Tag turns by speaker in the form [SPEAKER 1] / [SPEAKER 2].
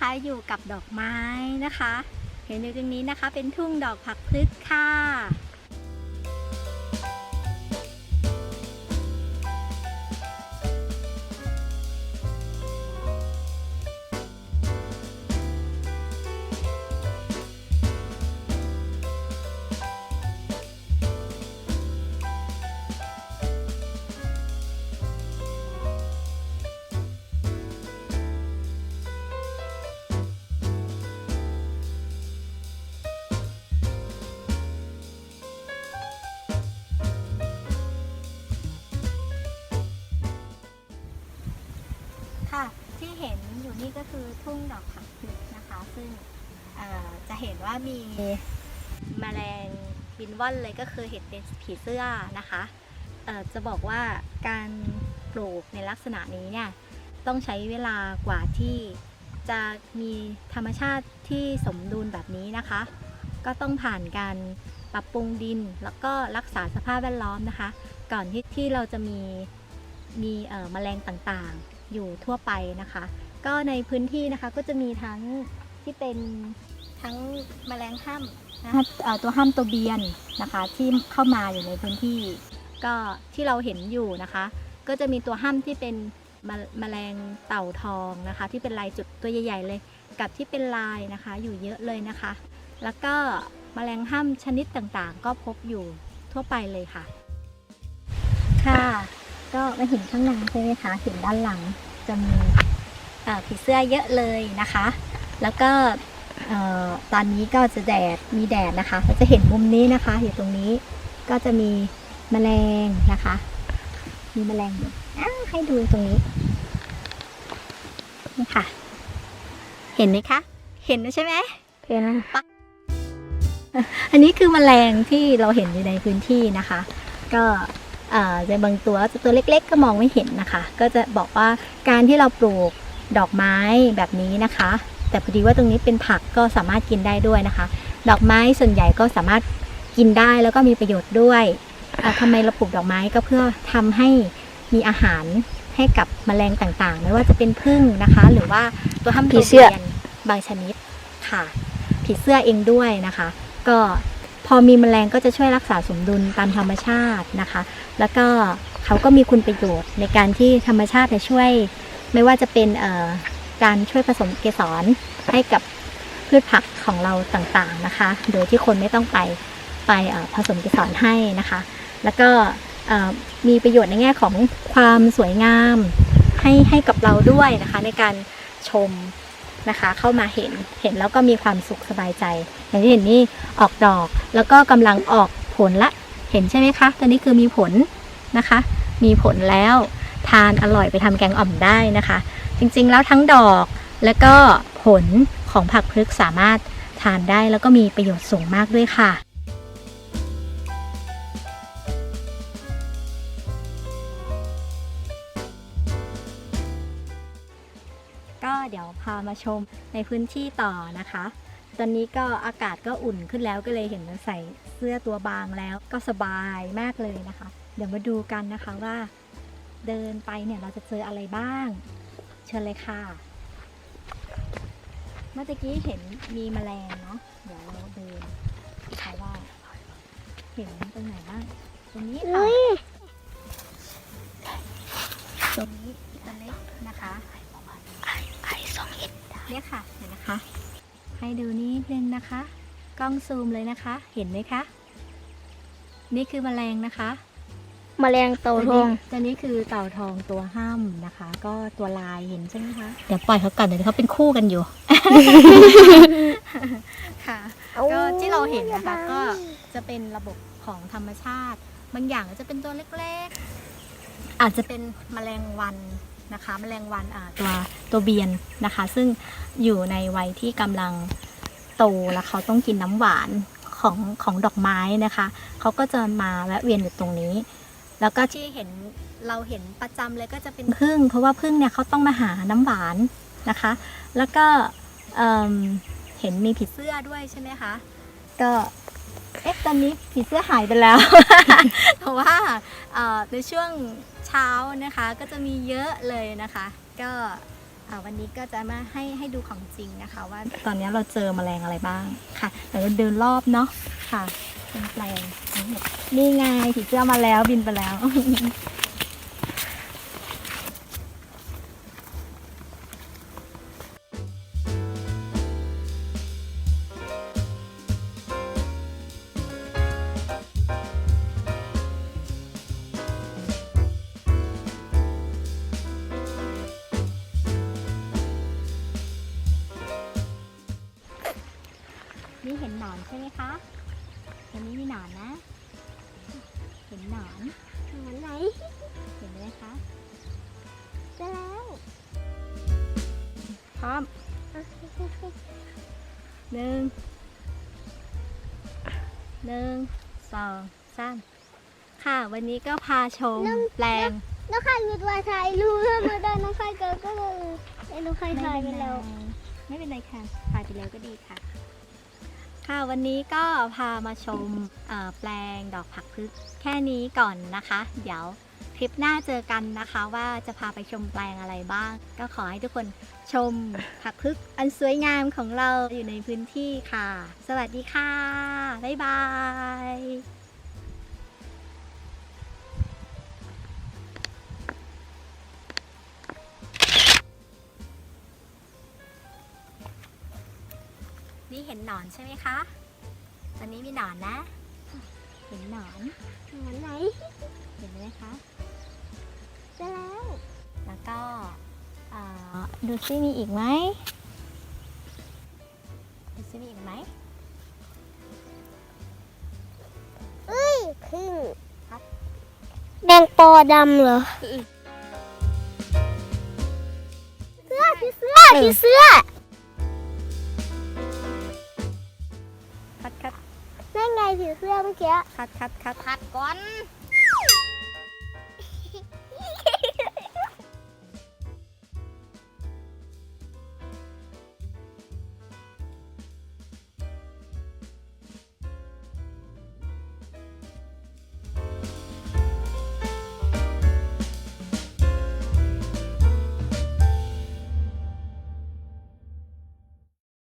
[SPEAKER 1] นะคะ อยู่กับดอกไม้นะคะ เห็นอยู่ตรงนี้นะคะ เป็นทุ่งดอกผักพฤกค่ะ เห็นอยู่นี่ก็คือทุ่งดอกผักพลึกนะคะ ซึ่งจะเห็นว่ามีแมลงบินว่อนเลยก็คือเห็ดเป็นผีเสื้อนะคะจะบอกว่าการปลูกในลักษณะนี้เนี่ยต้องใช้เวลากว่าที่จะมีธรรมชาติที่สมดุลแบบนี้นะคะ ก็ต้องผ่านการปรับปรุงดิน แล้วก็รักษาสภาพแวดล้อมนะคะ ก่อนที่ที่เราจะมีมีแมลงต่างๆ อยู่ทั่วไปนะคะ ก็ในพื้นที่นะคะก็จะมีทั้งที่เป็นทั้งแมลงห้ามนะคะเอ่อตัวห้ามตัวเบียนนะคะที่เข้ามาอยู่ในพื้นที่ ก็ที่เราเห็นอยู่นะคะ ก็จะมีตัวห้ามที่เป็นมะแมลงเต่าทองนะคะ ที่เป็นลายจุดตัวใหญ่ ๆ เลย กับที่เป็นลายนะคะ อยู่เยอะเลยนะคะ แล้วก็แมลงห้ามชนิดต่างๆ ก็พบอยู่ทั่วไปเลยค่ะ ค่ะ ก็มาเห็นข้างหลังใช่ไหมคะเห็นด้านหลังจะมีเอ่อผีเสื้อเยอะเลยนะคะ แล้วก็เอ่อตอนนี้ก็จะแดดมีแดดนะคะเราจะเห็นมุมนี้นะคะอยู่ตรงนี้ก็จะมีแมลงนะคะ มีแมลงอยู่อ้าวให้ดูตรงนี้นี่ค่ะ เห็นไหมคะ เห็นแล้วใช่ไหม
[SPEAKER 2] เห็น
[SPEAKER 1] อันนี้คือแมลงที่เราเห็นอยู่ในพื้นที่นะคะ ก็เอ่อ จะบางตัวจะตัวเล็กๆ ก็มองไม่เห็นนะคะ ก็จะบอกว่าการที่เราปลูกดอกไม้แบบนี้นะคะ แต่พอดีว่าตรงนี้เป็นผักก็สามารถกินได้ด้วยนะคะ ดอกไม้ส่วนใหญ่ก็สามารถกินได้แล้วก็มีประโยชน์ด้วยอะทำไมเราปลูกดอกไม้ก็เพื่อทำให้มีอาหารให้กับแมลงต่างๆ ไม่ว่าจะเป็นผึ้งนะคะ หรือว่าตัวห้าม
[SPEAKER 2] ผี
[SPEAKER 1] ตัว
[SPEAKER 2] เสื้อ
[SPEAKER 1] เบียนบางชนิดค่ะ ผีเสื้อเองด้วยนะคะ ก็พ อมีแมลงก็จะช่วยรักษาสมดุลตามธรรมชาตินะคะ แล้วก็เขาก็มีคุณประโยชน์ในการที่ธรรมชาติจะช่วย ไม่ว่าจะเป็นเอ่อการช่วยผสมเกสรให้กับพืชผักของเราต่างๆนะคะ โดยที่คนไม่ต้องไปไปเอ่อผสมเกสรให้นะคะ แล้วก็มีประโยชน์ในแง่ของความสวยงามให้ให้กับเราด้วยนะคะในการชม นะคะ เข้ามาเห็นเห็นแล้วก็มีความสุขสบายใจ อย่างที่เห็นนี่ออกดอก แล้วก็กำลังออกผลละเห็นใช่ไหมคะตอนนี้คือมีผลนะคะ มีผลแล้วทานอร่อยไปทำแกงอ่อมได้นะคะ จริงๆแล้วทั้งดอกแล้วก็ผลของผักพฤกษสามารถทานได้แล้วก็มีประโยชน์สูงมากด้วยค่ะ ก็เดี๋ยวพามาชมในพื้นที่ต่อนะคะ ตอนนี้ก็อากาศก็อุ่นขึ้นแล้วก็เลยเห็นใส่เสื้อตัวบางแล้วก็สบายมากเลยนะคะ เดี๋ยวมาดูกันนะคะว่า เดินไปเนี่ยเราจะเจออะไรบ้าง เชิญเลยค่ะ เมื่อตะกี้เห็นมีแมลงเนาะเดี๋ยวเราเดินเพราะว่า เห็นตรงไหนบ้างตรงนี้ค่ะตรงนี้ตัวเล็กนะคะ
[SPEAKER 2] ไอสอง เอ็ด
[SPEAKER 1] เนี่ยค่ะเห็นนะคะ ให้ดูนิดนึงนะคะ กล้องซูมเลยนะคะ เห็นไหมคะ นี่คือแมลงนะคะ
[SPEAKER 2] แมลงเต่าทอง
[SPEAKER 1] ตัวนี้คือเต่าทองตัวห้ามนะคะ ก็ตัวลายเห็นใช่ไหมคะ เดี๋ยวปล่อยเขาก่อนเดี๋ยวเขาเป็นคู่กันอยู่ ค่ะ ก็ที่เราเห็นนะคะ ก็จะเป็นระบบของธรรมชาติ บางอย่างก็จะเป็นตัวเล็กๆ อาจจะเป็นแมลงวัน นะคะแมลงวันตัวตัวเบียนนะคะ ซึ่งอยู่ในวัยที่กำลังโตแล้วเขาต้องกินน้ำหวานของของดอกไม้นะคะ เขาก็จะมาแวะเวียนอยู่ตรงนี้ แล้วก็ที่เห็นเราเห็นประจำเลยก็จะเป็นพึ่ง เพราะว่าพึ่งเนี่ยเขาต้องมาหาน้ำหวานนะคะ แล้วก็เเห็นมีผีเสื้อด้วยใช่ไหมคะ ก็ เอ๊ะตอนนี้ผีเสื้อหายไปแล้วเพราะว่าในช่วงเช้านะคะก็จะมีเยอะเลยนะคะ ก็วันนี้ก็จะมาให้ให้ดูของจริงนะคะ ว่าตอนนี้เราเจอแมลงอะไรบ้างค่ะเดี๋ยวเราเดินรอบเนาะค่ะเป็นแปลงนี่ไงผีเสื้อมาแล้วบินไปแล้ว นนี้มีหนอนนะ เห็นหนอน
[SPEAKER 2] หนอนไหน
[SPEAKER 1] เห็นไหมคะ
[SPEAKER 2] เจะแล้ว
[SPEAKER 1] พร้อมหนึ่งหนึ่งสองสามค่ะ วันนี้ก็พาชมแปลง
[SPEAKER 2] น้องใครมีตัวถ่ายรูปแล้วมาได้น้องใครเกิดก็เลยไอ้น้องใครถ่ายไปแล้ว
[SPEAKER 1] ไม่เป็นไรค่ะถ่ายไปแล้วก็ดีค่ะ ค่ะวันนี้ก็พามาชมแปลงดอกผักพึกแค่นี้ก่อนนะคะ เดี๋ยวคลิปหน้าเจอกันนะคะว่าจะพาไปชมแปลงอะไรบ้าง ก็ขอให้ทุกคนชมผักพึกอันสวยงามของเราอยู่ในพื้นที่ค่ะ สวัสดีค่ะ บ๊ายบาย นี่เห็นหนอนใช่ไหมคะ ตอนนี้มีหนอนนะ เห็นหนอน
[SPEAKER 2] หนอนไหน
[SPEAKER 1] เห็นไหมคะ
[SPEAKER 2] เจะแล้ว
[SPEAKER 1] แล้วก็เอ่อดูซิมีอีกไหมดูซิมีอีกไหม
[SPEAKER 2] เอ้ยพึ่ง
[SPEAKER 1] ครับ
[SPEAKER 2] แดงปอดำเหรอ เสื้อผีเสื้อผีเสื้อ
[SPEAKER 1] คัดคัด
[SPEAKER 2] นั่นไงผีเสื้อเมื่อกี้
[SPEAKER 1] คัดคัดคัด
[SPEAKER 2] ผัดก่อน
[SPEAKER 1] ค